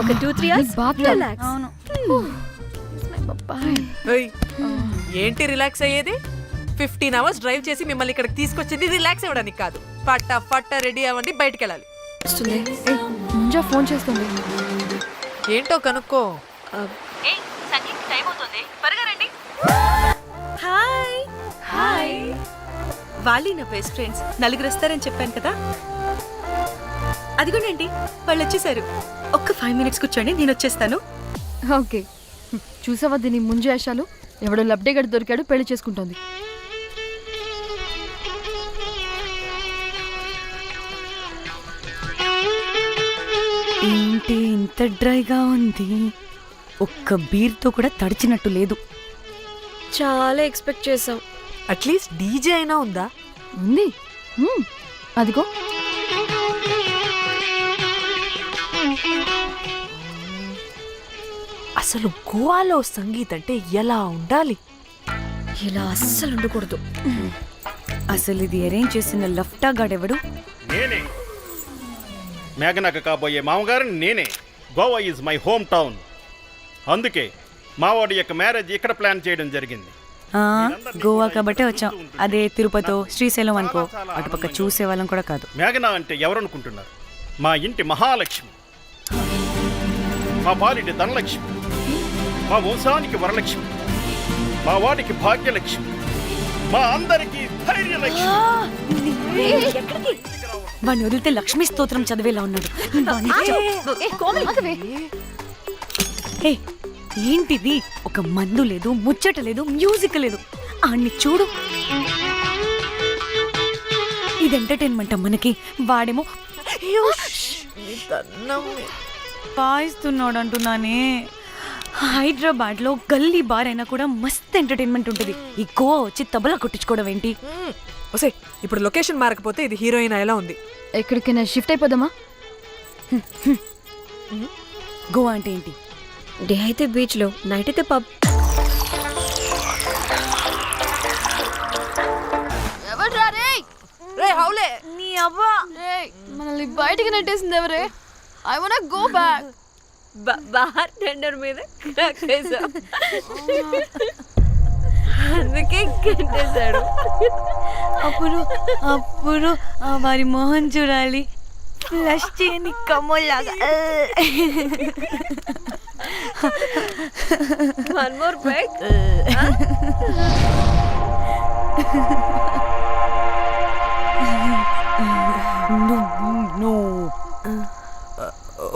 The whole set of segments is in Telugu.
ఒక టూ త్రీ అవర్స్? రిలాక్స్ అవును. ఏయ్, ఏంటి రిలాక్స్ అయ్యేది? ఫిఫ్టీన్ అవర్స్ డ్రైవ్ చేసి మిమ్మల్ని ఇక్కడికి తీసుకొచ్చింది రిలాక్స్ అవ్వడానికి కాదు. పట్ట పట్ట రెడీ అవ్వండి బయటికి వెళ్ళాలి వస్తుంది ముంజా ఫోన్ చేస్తుంది. ఏంటో కనుక్కో. హాయ్ హాయ్ వాళ్ళు నా బెస్ట్ ఫ్రెండ్స్ నలుగురు వస్తారని చెప్పాను కదా. అదిగోనండి వాళ్ళు వచ్చేసారు ఒక్క ఫైవ్ మినిట్స్ కూర్చోండి నేను వచ్చేస్తాను ఓకే. చూసావా దీని ముంజు వేషాలు ఎవడో లబ్డే గడి దొరికాడు పెళ్ళి చేసుకుంటోంది. ఏంటి ఇంత డ్రైగా ఉంది? ఒక్క బీర్తో కూడా తడిచినట్టు లేదు. చాలా ఎక్స్పెక్ట్ చేసాం అట్లీస్ట్ డీజే అయినా ఉందా? ఉంది. మ్మ్. అదిగో. అసలు గోవాలో సంగీత్ అంటే ఎలా ఉండాలి? ఇలా అస్సలు ఉండకూడదు. అసలు ఇది అరేంజ్ చేసిన లఫ్టా గాడెవడు? నేనే. మేఘనకు కాబోయే మామగారు నేనే. Goa is my home town అందుకే మావాడి యొక్క మ్యారేజ్ ఇక్కడ ప్లాన్ చేయడం జరిగింది. ఆ, గోవా కాబట్టే వచ్చాం. అదే తిరుపతో శ్రీశైలం అనుకో. అటుపక్క చూసే వాళ్ళం కూడా కాదు. మేఘన అంటే ఎవరనుకుంటున్నారు? మా ఇంటి మహాలక్ష్మి. మా పాలిటి ధనలక్ష్మి మా వంశానికి వరలక్ష్మి మా వాడికి భాగ్యలక్ష్మి మా అందరికీ ధైర్యలక్ష్మి. వాడిని వదిలితే లక్ష్మీ స్తోత్రం చదివేలా ఉన్నాడు. ఏంటిది? ఒక మందు లేదు ముచ్చట లేదు మ్యూజిక్ లేదు. ఆడిని చూడు. ఇది ఎంటర్టైన్మెంట్ మనకి. వాడేమో పాయిస్తున్నాడు అంటున్నానే హైదరాబాద్లో గల్లీ బార్ అయినా కూడా మస్త్ ఎంటర్టైన్మెంట్ ఉంటుంది. ఈ గోవా వచ్చి తబలా కొట్టించుకోవడం ఏంటి? ఒసే ఇప్పుడు లొకేషన్ మారకపోతే ఇది హీరోయిన్ ఎలా ఉంది. ఎక్కడికైనా షిఫ్ట్ అయిపోదామా? గోవా అంటే ఏంటి? డే అయితే బీచ్లో నైట్ అయితే పబ్. ఎవడ్రా రే? రే హౌలే! నీ అవ్వా! మనల్ని బయటికి నెట్టేసింది ఎవరే? I want go back bartender మీద కక్కేశాం. అందుకే కట్టేశాడు అప్పుడు అప్పుడు వారి మొహం చూడాలి. ఫ్లష్ చేయని కమ్మలాగా వన్ మోర్ బ్యాక్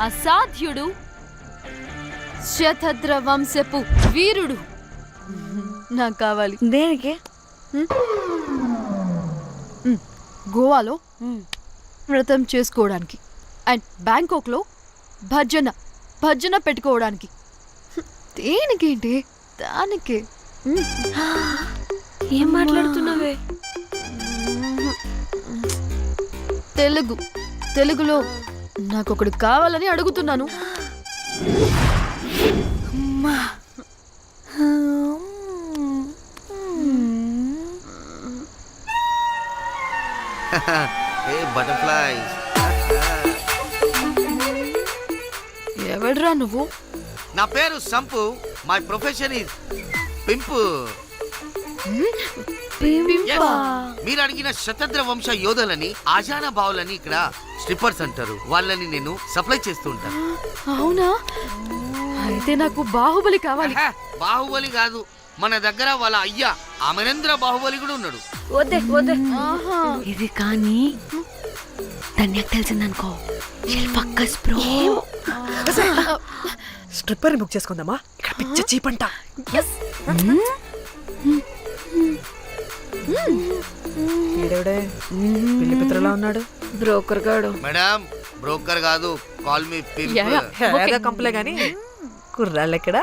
అసాధ్యుడు. శతద్ర వంశపు వీరుడు. నాకు కావాలి. దేనికి? గోవాలో వ్రతం చేసుకోవడానికి అండ్ బ్యాంకాక్లో భజన భజన పెట్టుకోవడానికి. దేనికేంటి? దానికే. ఏం మాట్లాడుతున్నావే? తెలుగు. తెలుగులో నాకు ఒకడు కావాలని అడుగుతున్నాను. ఎవడ్రా నువ్వు? నా పేరు sump. My profession is pimp మీరు అడిగిన శతద్ర వంశ యోధులని ఆజానా బావులని ఇక్కడ స్ట్రిప్పర్స్ అంటారు. వాళ్ళని నేను సప్లై చేస్తూ ఉంటాను అవునా? అయితే నాకు బాహుబలి కావాలి. బాహుబలి కాదు. మన దగ్గర వాళ్ళ అయ్యా అమరేంద్ర బాహుబలి కూడా ఉన్నాడు. వద్దే వద్దే. ఆహా. ఇది కానీ ధన్యకు తెలిసిందనుకో. పక్కస్ బ్రో. స్ట్రిప్పర్ బుక్ చేసుకుందామా? ఇక్కడ పిచ్చ చీపంట. ఈడెవడే? పిల్లి పిత్రలా ఉన్నాడు. బ్రోకర్ గాడు. మేడం బ్రోకర్ కాదు కాల్ మీ కంపలే గాని. కుర్రాళ్ళు ఎక్కడ?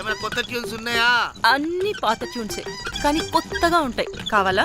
ఏమైనా కొత్త ట్యూన్స్ ఉన్నాయా? అన్ని పాత ట్యూన్సే కానీ కొత్తగా ఉంటాయి. కావాలా?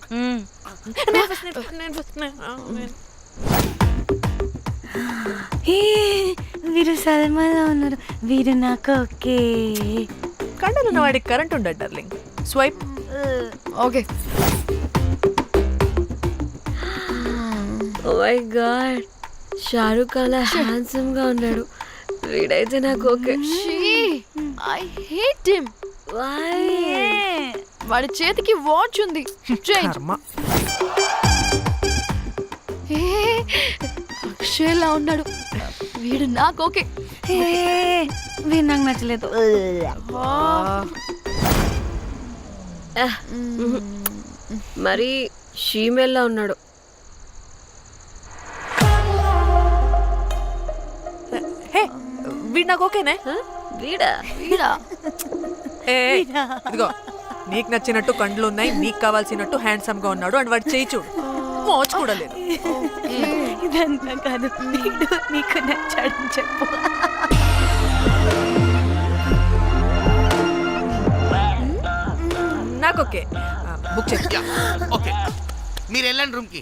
వీరు సల్మాలో ఉన్నారు వీరు నాకు ఓకే. కండలున్న వాడికి కరెంట్ ఉండడు darling? Swipe. Okay. Oh my god Shahrukh అలా హ్యాండ్సమ్గా ఉన్నాడు. వీడైతే నాకు okay. I hate him why వాడి చేతికి వాచ్ ఉంది. చేంజ్. అక్షయ్లా ఉన్నాడు. వీడు నాకు ఓకే. ఏ, వీరు నాకు నచ్చలేదు. మరి షీమేల్లా ఉన్నాడు. హే వీడు నాకు ఓకేనే? వీడా? వీడా? ఏ ఇదిగో. నీకు నచ్చినట్టు కండ్లు ఉన్నాయి నీకు కావాల్సినట్టు హ్యాండ్సమ్గా ఉన్నాడు అండ్ వాడు చేయి చూడు. మోచు కూడా లేదు. ఇదంతా కాదు. నీకు నచ్చాడని చెప్పు. నాకు ఓకే. బుక్ చేసి యా, ఓకే. మీరు వెళ్ళండి రూమ్కి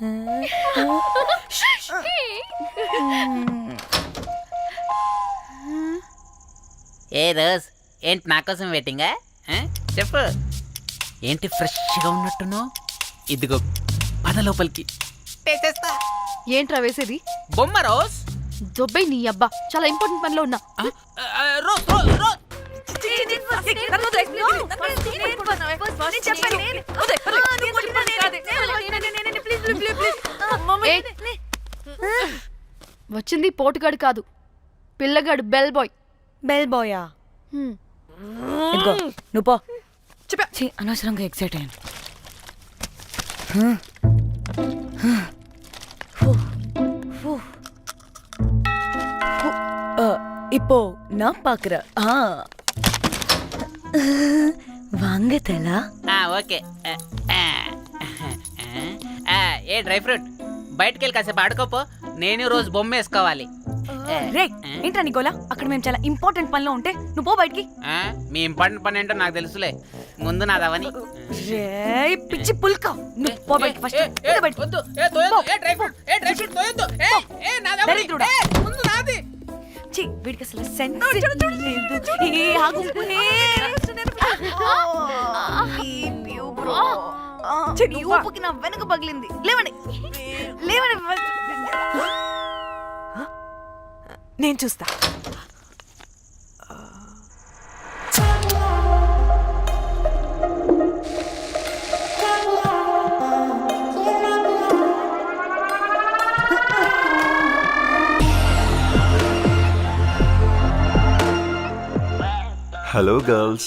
ఏ రోజ్ ఏంటి నా కోసం వెయిటింగా? చెప్పు. ఏంటి ఫ్రెష్గా ఉన్నట్టును ఇదిగో పద లోపలికి. వేసేస్తా ఏంట్రా వేసేది? బొమ్మ రోజ్. దొబ్బై నీ అబ్బా చాలా ఇంపార్టెంట్ పనిలో ఉన్నా. Rose rose rose. వచ్చింది పోటుగాడు కాదు పిల్లగాడు బెల్ బాయ్ బెల్ బాయా హ్మ్. ఇదిగో నువ్వు పో చెప్పా. ఛీ, అనవసరంగా ఎక్సైట్ అయ్యాను இப்போ நான் பாக்குறேன் ஆ வாங்க தலா ఆ, ఓకే ఆ, ఆ, ఏ డ్రై ఫ్రూట్ బయటకు వెళ్ళి కాసేపు ఆడుకోపో. నేను రోజు బొమ్మ వేసుకోవాలి. రే ఏంట్రా నికోలా అక్కడ మేము చాలా ఇంపార్టెంట్ పనిలో ఉంటే నువ్వు పో బయటికి. మీ ఇంపార్టెంట్ పని ఏంటో నాకు తెలుసులే. ముందు నాదవని రే పిచ్చి పుల్క. నువ్వు పో బయటికి ఫస్ట్. బయటికి. దరిద్రుడా. ఛీ, వీడికి అసలు సెన్స్ లేదు. ఏ, ఆగు. ఏ, ఛీ, నీ ఊపుకి నా వెనక పగిలింది. లేవండి. లేవండి నేను చూస్తా. హలో గర్ల్స్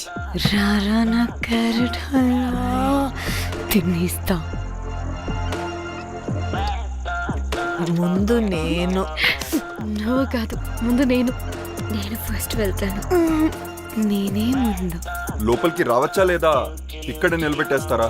రారా నా క్యారెట్ హల్వా తినేస్తా. ముందు నేను. నువ్వు కాదు ముందు నేను. నేను ఫస్ట్ వెళ్తాను. నేనే ముందు. లోపలికి రావచ్చా లేదా? ఇక్కడ నిలబెట్టేస్తారా?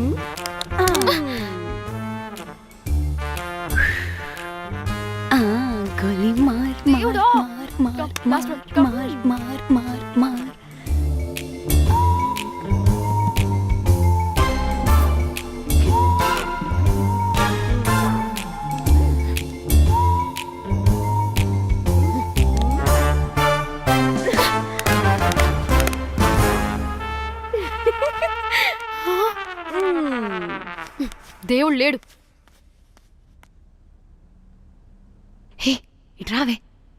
గొలి మార్! మార్ మార్ come. మార్ మార్ మార్ మార్ దేవుడు లేడు హే ఇటు రావే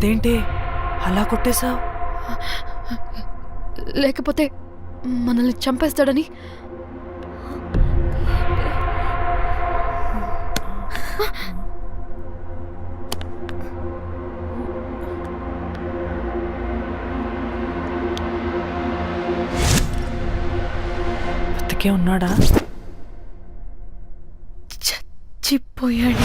అదేంటి? అలా కొట్టేశావు? లేకపోతే మనల్ని చంపేస్తాడని? బతికే ఉన్నాడా? చచ్చిపోయాడు.